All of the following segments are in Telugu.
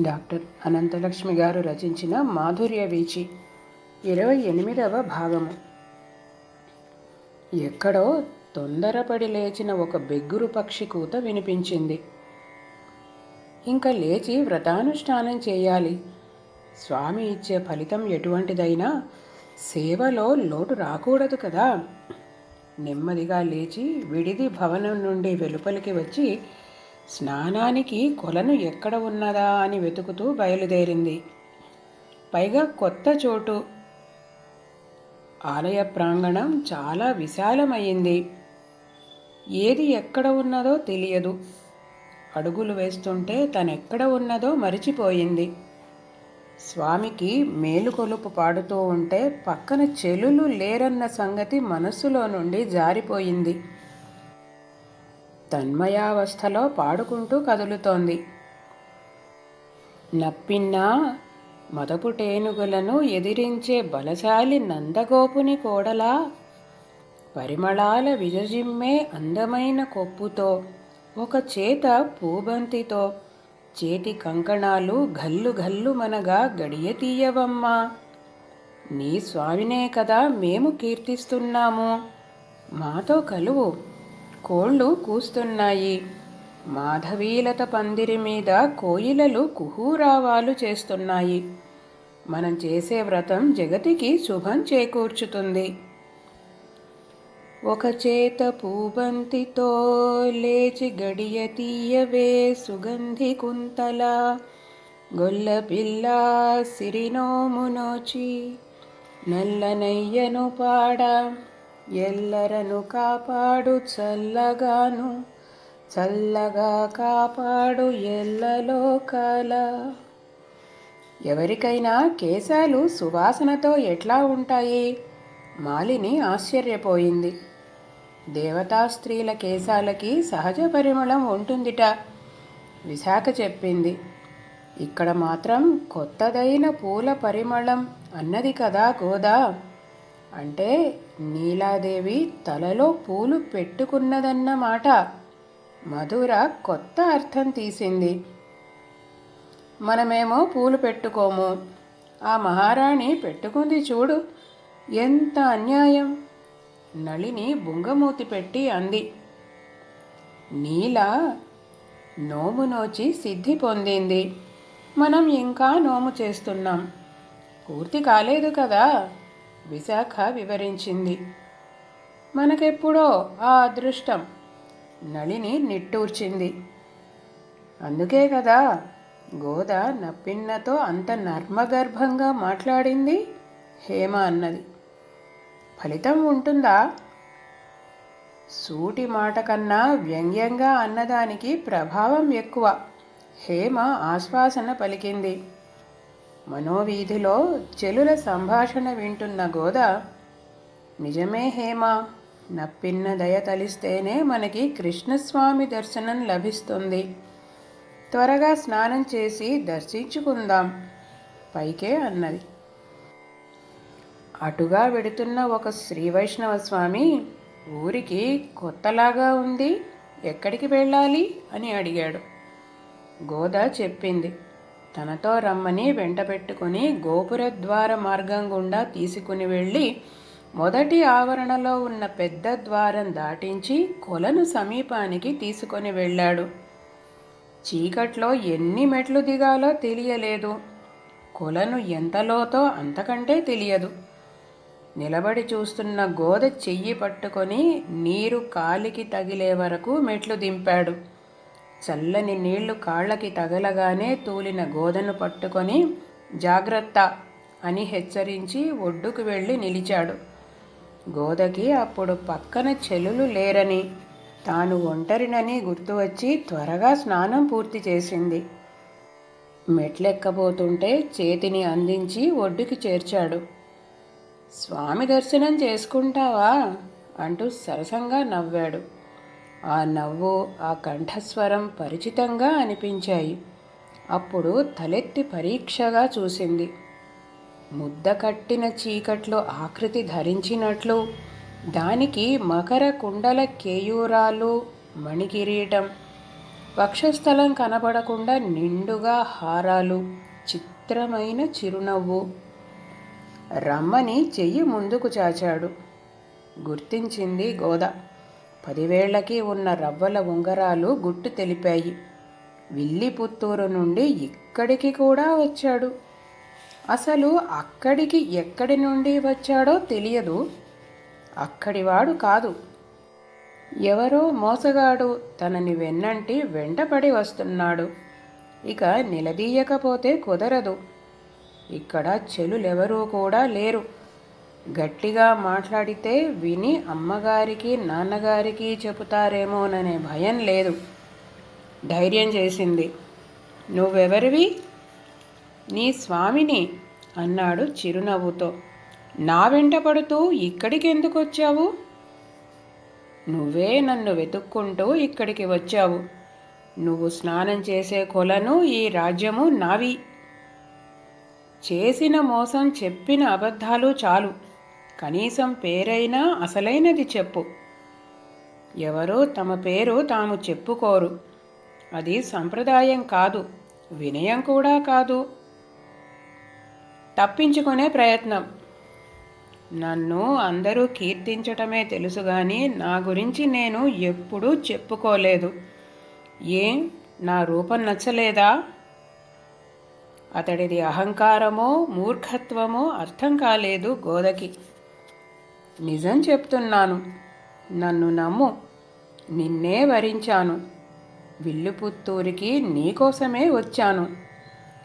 డాక్టర్ అనంతలక్ష్మి గారు రచించిన మాధుర్య వీచి ఇరవై ఎనిమిదవ భాగము. ఎక్కడో తొందరపడి లేచిన ఒక బెగ్గురు పక్షి కూత వినిపించింది. ఇంకా లేచి వ్రతానుష్ఠానం చేయాలి. స్వామి ఇచ్చే ఫలితం ఎటువంటిదైనా సేవలో లోటు రాకూడదు కదా. నెమ్మదిగా లేచి విడిది భవనం నుండి వెలుపలికి వచ్చి స్నానానికి కొలను ఎక్కడ ఉన్నదా? అని వెతుకుతూ బయలుదేరింది. పైగా కొత్త చోటు. ఆలయ ప్రాంగణం చాలా విశాలమైంది. ఏది ఎక్కడ ఉన్నదో తెలియదు. అడుగులు వేస్తుంటే తనెక్కడ ఉన్నదో మరిచిపోయింది. స్వామికి మేలుకొలుపు పాడుతూ ఉంటే పక్కన చెలులు లేరన్న సంగతి మనస్సులో నుండి జారిపోయింది. తన్మయావస్థలో పాడుకుంటూ కదులుతోంది. నప్పిన్నా మదపు టేనుగులను ఎదిరించే బలశాలి నందగోపుని కోడలా పరిమళాల విజజిమ్మే అందమైన కొప్పుతో ఒక చేత పూబంతితో చేతి కంకణాలు గల్లు గల్లు మనగా గడియ తీయవమ్మా. నీ స్వామినే కదా మేము కీర్తిస్తున్నాము. మాతో కలువు కోళ్ళు కూస్తున్నాయి. మాధవీలత పందిరి మీద కోయిలలు కుహూరావాలు చేస్తున్నాయి. మనం చేసే వ్రతం జగతికి శుభం చేకూర్చుతుంది. ఒక చేత పూబంతితో లేచి గడియ తీయవే సుగంధి కుంతల. గొల్ల పిల్ల సిరినోమునోచి నల్లనయ్యను పాడ. ఎల్లరను కాపాడు చల్లగాను. చల్లగా కాపాడు ఎల్లలోకాల. ఎవరికైనా కేశాలు సువాసనతో ఎట్లా ఉంటాయి? మాలిని ఆశ్చర్యపోయింది. దేవతా స్త్రీల కేశాలకి సహజ పరిమళం ఉంటుందిట. విశాఖ చెప్పింది. ఇక్కడ మాత్రం కొత్తదైన పూల పరిమళం అన్నది కదా గోదా. అంటే నీలాదేవి తలలో పూలు పెట్టుకున్నదన్నమాట. మధుర కొత్త అర్థం తీసింది. మనమేమో పూలు పెట్టుకోము. ఆ మహారాణి పెట్టుకుంది చూడు. ఎంత అన్యాయం! నళిని బుంగమూతి పెట్టి అంది. నీల నోము నోచి సిద్ధి పొందింది. మనం ఇంకా నోము చేస్తున్నాం. పూర్తి కాలేదు కదా? విశాఖ వివరించింది. మనకెప్పుడో ఆ అదృష్టం. నళిని నిట్టూర్చింది. అందుకే కదా గోద నప్పిన్నతో అంత నర్మగర్భంగా మాట్లాడింది? హేమ అన్నది. ఫలితం ఉంటుందా? సూటి మాట కన్నా వ్యంగ్యంగా అన్నదానికి ప్రభావం ఎక్కువ. హేమ ఆశ్వాసన పలికింది. మనోవీధిలో చెలుల సంభాషణ వింటున్న గోద నిజమే హేమ నప్పిన్న దయ తలిస్తేనే మనకి కృష్ణస్వామి దర్శనం లభిస్తుంది. త్వరగా స్నానం చేసి దర్శించుకుందాం పైకే అన్నది. అటుగా వెడుతున్న ఒక శ్రీ వైష్ణవ స్వామి ఊరికి కొత్తలాగా ఉంది ఎక్కడికి వెళ్ళాలి అని అడిగాడు. గోద చెప్పింది తనతో రమ్మని వెంట పెట్టుకుని గోపురద్వార మార్గం గుండా తీసుకుని వెళ్ళి మొదటి ఆవరణలో ఉన్న పెద్ద ద్వారం దాటించి కొలను సమీపానికి తీసుకొని వెళ్ళాడు. చీకట్లో ఎన్ని మెట్లు దిగాలో తెలియలేదు. కొలను ఎంతలోతో అంతకంటే తెలియదు. నిలబడి చూస్తున్న గోద చెయ్యి పట్టుకొని నీరు కాలికి తగిలే వరకు మెట్లు దింపాడు. చల్లని నీళ్ళు కాళ్ళకి తగలగానే తూలిన గోదను పట్టుకొని జాగ్రత్త అని హెచ్చరించి ఒడ్డుకు వెళ్ళి నిలిచాడు. గోదకి అప్పుడు పక్కన చెలులు లేరని తాను ఒంటరినని గుర్తు వచ్చి త్వరగా స్నానం పూర్తి చేసింది. మెట్లెక్కబోతుంటే చేతిని అందించి ఒడ్డుకి చేర్చాడు. స్వామి దర్శనం చేసుకుంటావా? అంటూ సరసంగా నవ్వాడు. ఆ నవ్వు ఆ కంఠస్వరం పరిచితంగా అనిపించాయి. అప్పుడు తలెత్తి పరీక్షగా చూసింది. ముద్ద కట్టిన చీకట్లో ఆకృతి ధరించినట్లు దానికి మకర కుండల కేయూరాలు మణికిరీటం వక్షస్థలం కనబడకుండా నిండుగా హారాలు చిత్రమైన చిరునవ్వు రమ్మని చెయ్యి ముందుకు చాచాడు. గుర్తించింది గోద. పదివేళ్ళకి ఉన్న రవ్వల ఉంగరాలు గుట్టు తెలిపాయి. విల్లి పుత్తూరు నుండి ఇక్కడికి కూడా వచ్చాడు. అసలు అక్కడికి ఎక్కడి నుండి వచ్చాడో తెలియదు. అక్కడివాడు కాదు. ఎవరో మోసగాడు. తనని వెన్నంటి వెంటపడి వస్తున్నాడు. ఇక నిలదీయకపోతే కుదరదు. ఇక్కడ చెలులెవరూ కూడా లేరు. గట్టిగా మాట్లాడితే విని అమ్మగారికి నాన్నగారికి చెబుతారేమోననే భయం లేదు. ధైర్యం చేసింది. నువ్వెవరివి? నీ స్వామిని అన్నాడు చిరునవ్వుతో. నా వెంట పడుతూ ఇక్కడికి ఎందుకు వచ్చావు నువ్వే నన్ను వెతుక్కుంటూ ఇక్కడికి వచ్చావు. నువ్వు స్నానం చేసే కొలను ఈ రాజ్యము నావి. చేసిన మోసం చెప్పిన అబద్ధాలు చాలు. కనీసం పేరైనా అసలైనది చెప్పు. ఎవరో తమ పేరు తాము చెప్పుకోరు. అది సంప్రదాయం కాదు వినయం కూడా కాదు. తప్పించుకునే ప్రయత్నం. నన్ను అందరూ కీర్తించటమే తెలుసు కానీ నా గురించి నేను ఎప్పుడూ చెప్పుకోలేదు. ఏం? నా రూపం నచ్చలేదా? అతడిది అహంకారమో మూర్ఖత్వమో అర్థం కాలేదు గోదకి. నిజం చెప్తున్నాను నన్ను నమ్ము నిన్నే వరించాను. విల్లుపుత్తూరికి నీకోసమే వచ్చాను.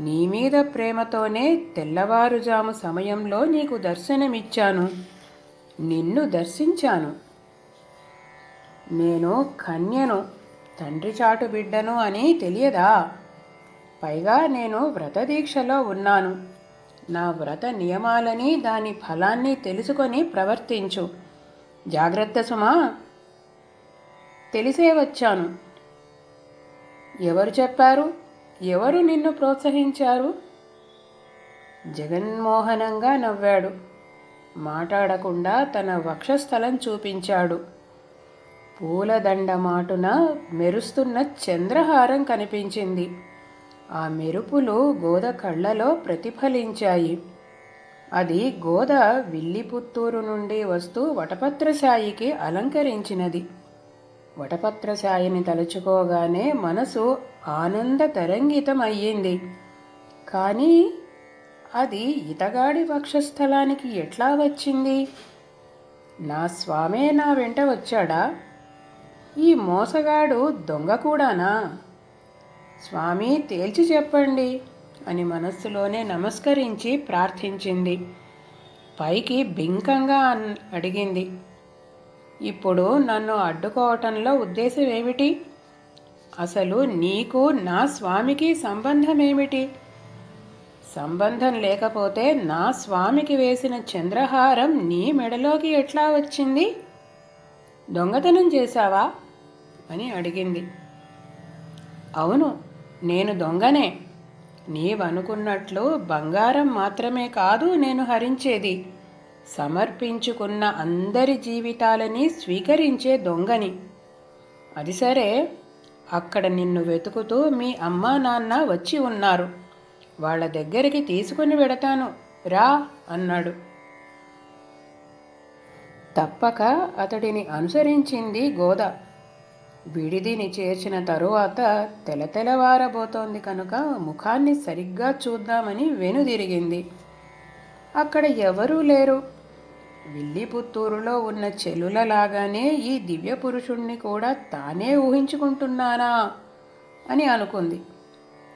నీ మీద ప్రేమతోనే తెల్లవారుజాము సమయంలో నీకు దర్శనమిచ్చాను. నిన్ను దర్శించాను. నేను కన్యను తండ్రి చాటు బిడ్డను అని తెలియదా? పైగా నేను వ్రతదీక్షలో ఉన్నాను. నా వ్రత నియమాలని దాని ఫలాన్ని తెలుసుకొని ప్రవర్తించు. జాగ్రత్త సుమా. తెలిసే వచ్చాను. ఎవరు చెప్పారు? ఎవరు నిన్ను ప్రోత్సహించారు? జగన్మోహనంగా నవ్వాడు. మాట్లాడకుండా తన వక్షస్థలం చూపించాడు. పూలదండ మాటున మెరుస్తున్న చంద్రహారం కనిపించింది. ఆ మెరుపులు గోద కళ్ళలో ప్రతిఫలించాయి. అది గోద విల్లిపుత్తూరు నుండి వస్తూ వటపత్రశాయికి అలంకరించినది. వటపత్రశాయిని తలుచుకోగానే మనసు ఆనంద తరంగితమయ్యింది. కానీ అది ఇతగాడి వక్షస్థలానికి ఎట్లా వచ్చింది? నా స్వామే నా వెంట వచ్చాడా? ఈ మోసగాడు దొంగ కూడానా? స్వామి తేల్చి చెప్పండి అని మనస్సులోనే నమస్కరించి ప్రార్థించింది. పైకి బింకంగా అన్- అడిగింది. ఇప్పుడు నన్ను అడ్డుకోవటంలో ఉద్దేశం ఏమిటి? అసలు నీకు నా స్వామికి సంబంధం ఏమిటి సంబంధం లేకపోతే నా స్వామికి వేసిన చంద్రహారం నీ మెడలోకి ఎట్లా వచ్చింది? దొంగతనం చేశావా? అని అడిగింది. అవును నేను దొంగనే. నీవనుకున్నట్లు బంగారం మాత్రమే కాదు నేను హరించేది. సమర్పించుకున్న అందరి జీవితాలని స్వీకరించే దొంగని. అది సరే అక్కడ నిన్ను వెతుకుతూ మీ అమ్మా నాన్న వచ్చి ఉన్నారు. వాళ్ళ దగ్గరికి తీసుకుని వెడతాను. రా అన్నాడు. తప్పక అతడిని అనుసరించింది గోదా. విడిదిని చేర్చిన తరువాత తెలతెలవారబోతోంది కనుక ముఖాన్ని సరిగ్గా చూద్దామని వెనుదిరిగింది అక్కడ ఎవరూ లేరు. విల్లిపుత్తూరులో ఉన్న చెలులలాగానే ఈ దివ్య పురుషుణ్ణి కూడా తానే ఊహించుకుంటున్నానా అని అనుకుంది.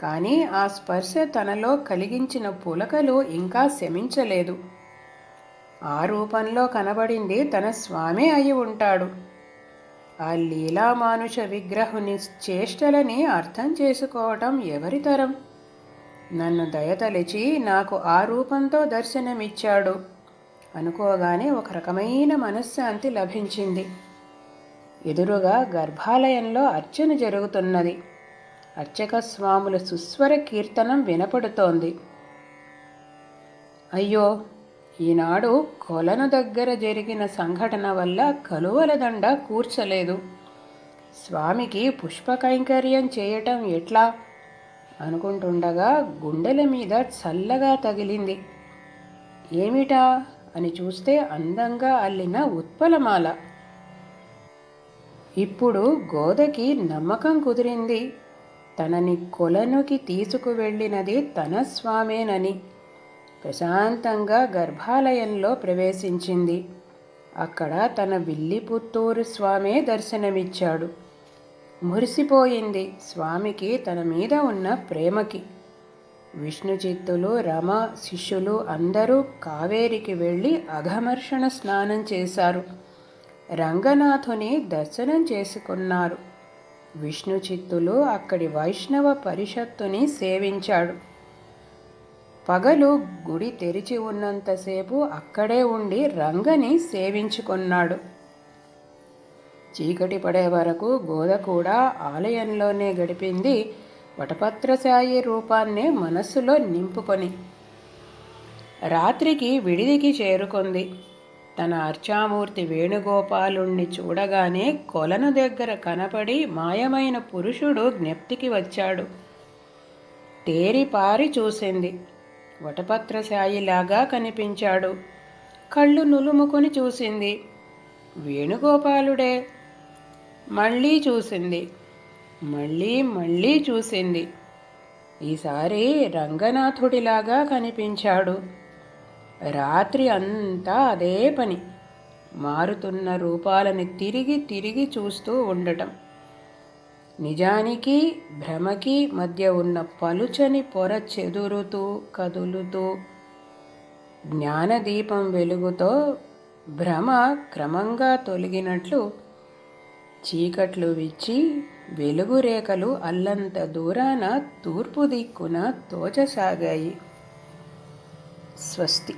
కానీ ఆ స్పర్శ తనలో కలిగించిన పులకలు ఇంకా శమించలేదు. ఆ రూపంలో కనబడింది తన స్వామే అయి ఉంటాడు. ఆ లీలామానుష విగ్రహుని చేష్టలని అర్థం చేసుకోవటం ఎవరి తరం? నన్ను దయతలిచి నాకు ఆ రూపంతో దర్శనమిచ్చాడు. అనుకోగానే ఒక రకమైన మనశ్శాంతి లభించింది. ఎదురుగా గర్భాలయంలో అర్చన జరుగుతున్నది. అర్చక స్వాముల సుస్వర కీర్తనం వినపడుతోంది. అయ్యో ఈనాడు కొలను దగ్గర జరిగిన సంఘటన వల్ల కలువల దండ కూర్చలేదు. స్వామికి పుష్ప కైంకర్యం చేయటం ఎట్లా? అనుకుంటుండగా గుండెల మీద చల్లగా తగిలింది. ఏమిటా? అని చూస్తే అందంగా అల్లిన ఉత్పలమాల. ఇప్పుడు గోదకి నమ్మకం కుదిరింది. తనని కొలనుకి తీసుకువెళ్ళినది తన స్వామేనని. ప్రశాంతంగా గర్భాలయంలో ప్రవేశించింది. అక్కడ తన విల్లిపుత్తూరు స్వామే దర్శనమిచ్చాడు. మురిసిపోయింది స్వామికి తన మీద ఉన్న ప్రేమకి. విష్ణుచిత్తులు రమ శిష్యులు అందరూ కావేరికి వెళ్ళి అఘమర్షణ స్నానం చేశారు. రంగనాథుని దర్శనం చేసుకున్నారు. విష్ణుచిత్తులు అక్కడి వైష్ణవ పరిషత్తుని సేవించాడు. పగలు గుడి తెరిచి ఉన్నంతసేపు అక్కడే ఉండి రంగని సేవించుకున్నాడు. చీకటి పడే వరకు గోద కూడా ఆలయంలోనే గడిపింది. వటపత్రశాయి రూపాన్నే మనస్సులో నింపుకొని రాత్రికి విడిదికి చేరుకుంది. తన అర్చామూర్తి వేణుగోపాలుణ్ణి చూడగానే కొలను దగ్గర కనపడి మాయమైన పురుషుడు జ్ఞప్తికి వచ్చాడు. తేరిపారి చూసింది. వటపత్రశాయిలాగా కనిపించాడు. కళ్ళు నులుముకొని చూసింది. వేణుగోపాలుడే. మళ్ళీ చూసింది. మళ్ళీ మళ్ళీ చూసింది. ఈసారి రంగనాథుడిలాగా కనిపించాడు. రాత్రి అంతా అదే పని. మారుతున్న రూపాలని తిరిగి తిరిగి చూస్తూ ఉండటం. నిజానికి భ్రమకి మధ్య ఉన్న పలుచని పొర చెదురుతూ కదులుతూ జ్ఞానదీపం వెలుగుతో భ్రమ క్రమంగా తొలగినట్లు చీకట్లు విచ్చి వెలుగు రేఖలు అల్లంత దూరాన తూర్పు దిక్కున తోచసాగాయి. స్వస్తి.